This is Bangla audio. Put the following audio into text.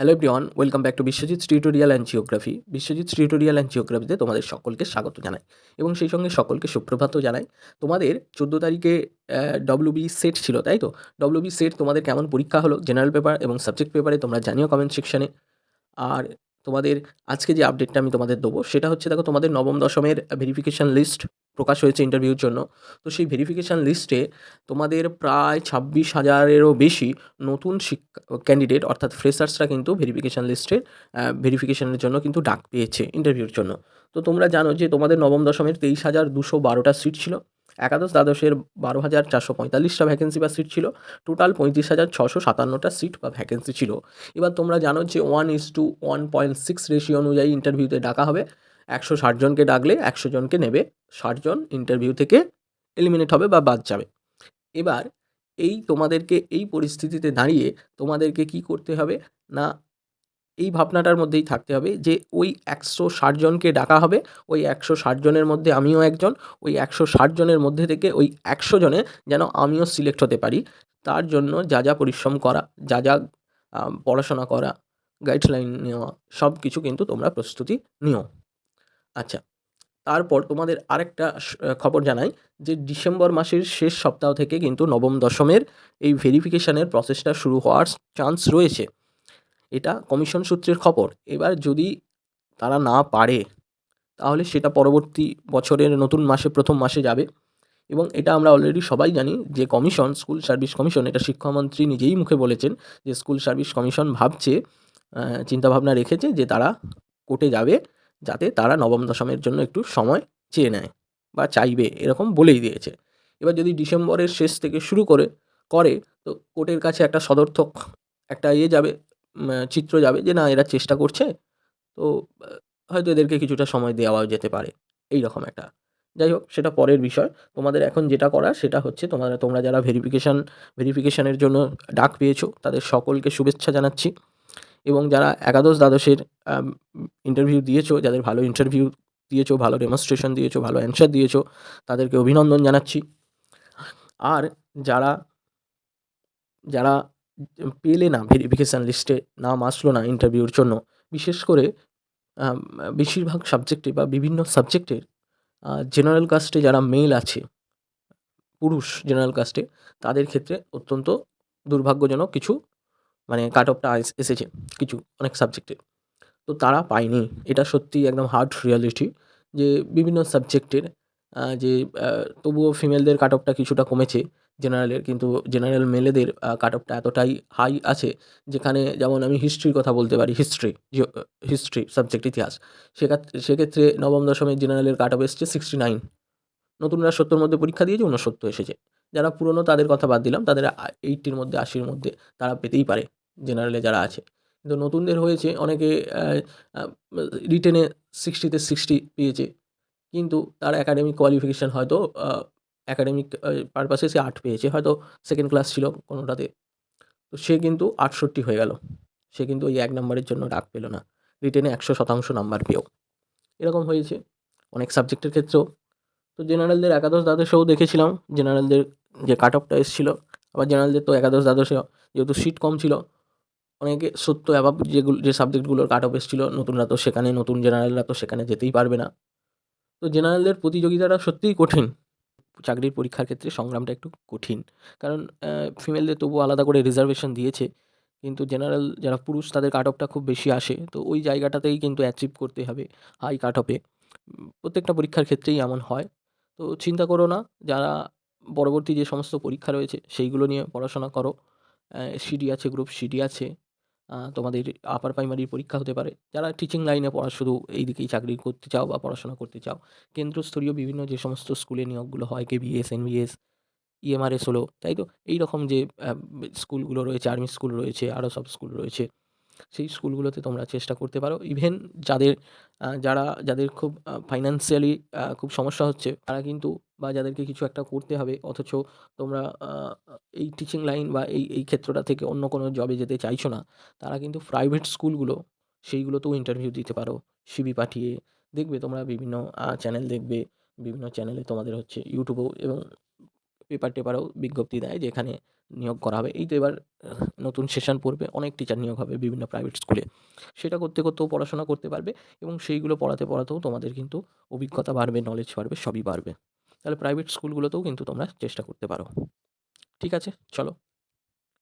Hello everyone welcome back to Biswajit tutorial and geography Biswajit tutorial and জিওগ্রাফিতে তোমাদের সকলকে স্বাগত জানাই এবং সেই সঙ্গে সকলকে সুপ্রভাতও জানাই। তোমাদের চোদ্দ তারিখে ডব্লিউবি সেট ছিল, তাই তো? ডব্লিউবি সেট তোমাদের কেমন পরীক্ষা হলো জেনারেল পেপার এবং সাবজেক্ট পেপারে তোমরা জানিও কমেন্ট সেকশানে আর তোমাদের আজকে যে আপডেটটা আমি তোমাদের দেবো, সেটা হচ্ছে দেখো তোমাদের নবম দশমের ভেরিফিকেশান লিস্ট প্রকাশ হয়েছে ইন্টারভিউর জন্য। তো সেই ভেরিফিকেশান লিস্টে তোমাদের প্রায় ছাব্বিশ হাজারেরও বেশি নতুন ক্যান্ডিডেট অর্থাৎ ফ্রেশার্সরা কিন্তু ভেরিফিকেশান লিস্টের ভেরিফিকেশানের জন্য কিন্তু ডাক পেয়েছে ইন্টারভিউর জন্য। তো তোমরা জানো যে তোমাদের নবম দশমের তেইশ হাজার দুশো বারোটা সিট ছিল। একাদশ দ্বাদশের বারো হাজার চারশো পঁয়তাল্লিশটা ভ্যাকেন্সি বা সিট ছিল। টোটাল পঁয়ত্রিশ হাজার ছশো সাতান্নটা সিট বা ভ্যাকেন্সি ছিল। এবার তোমরা জানো যে one is two one point six ratio অনুযায়ী ইন্টারভিউতে ডাকা হবে। একশো ষাটজনকে ডাকলে একশো জনকে নেবে। ষাটজন ইন্টারভিউ থেকে এলিমিনেট হবে বা বাদ যাবে। এবার এই তোমাদেরকে এই পরিস্থিতিতে দাঁড়িয়ে তোমাদেরকে কি করতে হবে? না এই ভাবনাটার মধ্যেই থাকতে হবে যে ওই একশো ষাট জনকে ডাকা হবে, ওই একশো ষাট জনের মধ্যে আমিও একজন, ওই একশো ষাট জনের মধ্যে থেকে ওই একশো জনে যেন আমিও সিলেক্ট হতে পারি। তার জন্য যা যা পরিশ্রম করা, যা যা পড়াশোনা করা গাইডলাইন নেওয়া সব কিছু কিন্তু তোমরা প্রস্তুতি নিও। আচ্ছা তারপর তোমাদের আরেকটা খবর জানাই যে ডিসেম্বর মাসের শেষ সপ্তাহ থেকে কিন্তু নবম দশমের এই ভেরিফিকেশানের প্রসেসটা শুরু হওয়ার চান্স রয়েছে। এটা কমিশন সূত্রের খবর। এবার যদি তারা না পারে, তাহলে সেটা পরবর্তী বছরের নতুন মাসে, প্রথম মাসে যাবে। এবং এটা আমরা অলরেডি সবাই জানি যে কমিশন, স্কুল সার্ভিস কমিশন, এটা শিক্ষামন্ত্রী নিজেই মুখে বলেছেন যে স্কুল সার্ভিস কমিশন ভাবছে চিন্তাভাবনা রেখেছে যে তারা কোর্টে যাবে যাতে তারা নবম দশমের জন্য একটু সময় চেয়ে নেয় বা চাইবে, এরকম বলেই দিয়েছে। এবার যদি ডিসেম্বরের শেষ থেকে শুরু করে করে, তো কোর্টের কাছে একটা সদর্থক, একটা ইয়ে যাবে চিত্র যাবে যে না, এরা চেষ্টা করছে। তো হয়তো এদেরকে কিছুটা সময় দেওয়া যেতে পারে। এই রকম একটা। যাই হোক, সেটা পরের বিষয়। তোমাদের এখন যেটা করা সেটা হচ্ছে তোমরা তোমরা যারা ভেরিফিকেশান ভেরিফিকেশানের জন্য ডাক পেয়েছ, তাদের সকলকে শুভেচ্ছা জানাচ্ছি। এবং যারা একাদশ দ্বাদশের ইন্টারভিউ দিয়েছ, যাদের ভালো ইন্টারভিউ দিয়েছ, ভালো ডেমনস্ট্রেশন দিয়েছ, ভালো অ্যান্সার দিয়েছ, তাদেরকে অভিনন্দন জানাচ্ছি। আর যারা যারা পেলে না ভেরিফিকেশান লিস্টে নাম আসলো না ইন্টারভিউর জন্য। বিশেষ করে বেশিরভাগ সাবজেক্টে বা বিভিন্ন সাবজেক্টের জেনারেল কাস্টে যারা মেল আছে, পুরুষ জেনারেল কাস্টে তাদের ক্ষেত্রে অত্যন্ত দুর্ভাগ্যজনক কিছু মানে কাট অফটা এসেছে কিছু, অনেক সাবজেক্টে তো তারা পায়নি। এটা সত্যি একদম হার্ড রিয়ালিটি যে বিভিন্ন সাবজেক্টের যে তবুও ফিমেলদের কাট অফটা কিছুটা কমেছে। জেনারেলের কিন্তু জেনারেল মেলেদের কাট অফটা এতটাই হাই আছে, যেখানে যেমন আমি হিস্ট্রির কথা বলতে পারি হিস্ট্রি হিস্ট্রি সাবজেক্ট ইতিহাস সেক্ষেত্রে নবম দশমের জেনারেলের কাট অফ এসছে সিক্সটি নাইন নতুনরা সত্তর মধ্যে পরীক্ষা দিয়েছে উনসত্তর এসেছে। যারা পুরনো তাদের কথা বাদ দিলাম, তাদের এইটটির মধ্যে, আশির মধ্যে তারা পেতেই পারে জেনারেলে যারা আছে। কিন্তু নতুনদের হয়েছে, অনেকে রিটেনে সিক্সটিতে সিক্সটি পেয়েছে, কিন্তু তার একাডেমিক কোয়ালিফিকেশান হয়তো একাডেমিক পারপাসে সে আট পেয়েছে। হয়তো সেকেন্ড ক্লাস ছিল কোনোটাতে। তো সে কিন্তু আটষট্টি হয়ে গেল। সে কিন্তু ওই এক নম্বরের জন্য ডাক পেল না। রিটেনে একশো শতাংশ নাম্বার পেয়েও। এরকম হয়েছে অনেক সাবজেক্টের ক্ষেত্রেও। তো জেনারেলদের একাদশ দ্বাদশেও দেখেছিলাম। জেনারেলদের যে কাট অফটা এসেছিল, আবার জেনারেলদের তো একাদশ দ্বাদশে যেহেতু সিট কম ছিল, অনেকে সত্য অ্যাভাব যেগুলো, যে সাবজেক্টগুলোর কাট অফ এসেছিল, নতুনরা তো সেখানে, নতুন জেনারেলরা তো সেখানে যেতেই পারবে না। তো জেনারেলদের প্রতিযোগিতাটা সত্যিই কঠিন। চাকরির পরীক্ষার ক্ষেত্রে সংগ্রামটা একটু কঠিন। কারণ ফিমেলদের তবু আলাদা করে রিজার্ভেশন দিয়েছে। কিন্তু জেনারেল যারা পুরুষ, তাদের কাট অফটা খুব বেশি আসে। তো ওই জায়গাটাতেই কিন্তু অ্যাচিভ করতে হবে হাই কাট অফে প্রত্যেকটা পরীক্ষার ক্ষেত্রেই এমন হয়। তো চিন্তা করো না, যারা পরবর্তী যে সমস্ত পরীক্ষা রয়েছে, সেইগুলো নিয়ে পড়াশোনা করো। সিডি আছে গ্রুপ সিডি আছে। তোমাদের আপার প্রাইমারির পরীক্ষা হতে পারে। যারা টিচিং লাইনে পড়া, শুধু এই দিকেই চাকরি করতে চাও বা পড়াশোনা করতে চাও কেন্দ্রস্তরীয় বিভিন্ন যে সমস্ত স্কুলে নিয়োগগুলো হয় কেবিএস এনবিএস ইএমআরএস হলো, তাই তো? এই রকম যে স্কুলগুলো রয়েছে আর্মি স্কুল রয়েছে আরও সব স্কুল রয়েছে, সেই স্কুলগুলোতে তোমরা চেষ্টা করতে পারো। ইভেন যাদের যারা, যাদের খুব ফাইন্যান্সিয়ালি খুব সমস্যা হচ্ছে, তারা কিন্তু বা যাদেরকে কিছু একটা করতে হবে, অথচ তোমরা এই টিচিং লাইন বা এই এই ক্ষেত্রটা থেকে অন্য কোনো জবে যেতে চাইছো না, তারা কিন্তু প্রাইভেট স্কুলগুলো সেইগুলোতেও ইন্টারভিউ দিতে পারো সিবি পাঠিয়ে দেখবে তোমরা বিভিন্ন চ্যানেল দেখবে, বিভিন্ন চ্যানেলে তোমাদের হচ্ছে ইউটিউবেও এবং পেপার টেপারেও বিজ্ঞপ্তি দেয় যেখানে নিয়োগ করা হবে। এই তো এবার, নতুন সেশন পড়বে, অনেক টিচার নিয়োগ হবে বিভিন্ন প্রাইভেট স্কুলে সেটা করতে করতেও পড়াশোনা করতে পারবে এবং সেইগুলো পড়াতে পড়াতেও তোমাদের কিন্তু অভিজ্ঞতা বাড়বে নলেজ বাড়বে, সবই বাড়বে। তাহলে প্রাইভেট স্কুলগুলোতেও কিন্তু তোমরা চেষ্টা করতে পারো। ঠিক আছে? চলো।